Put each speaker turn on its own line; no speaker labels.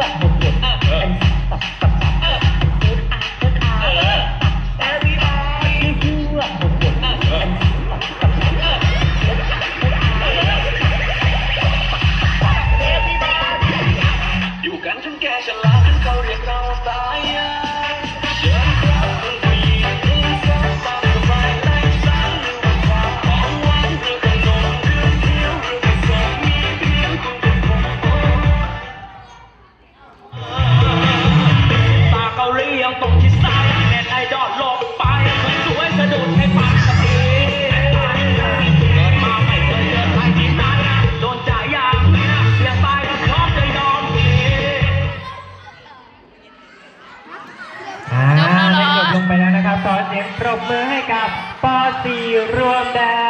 duda
ียงปรบมือให้กับปอซีรวมแดง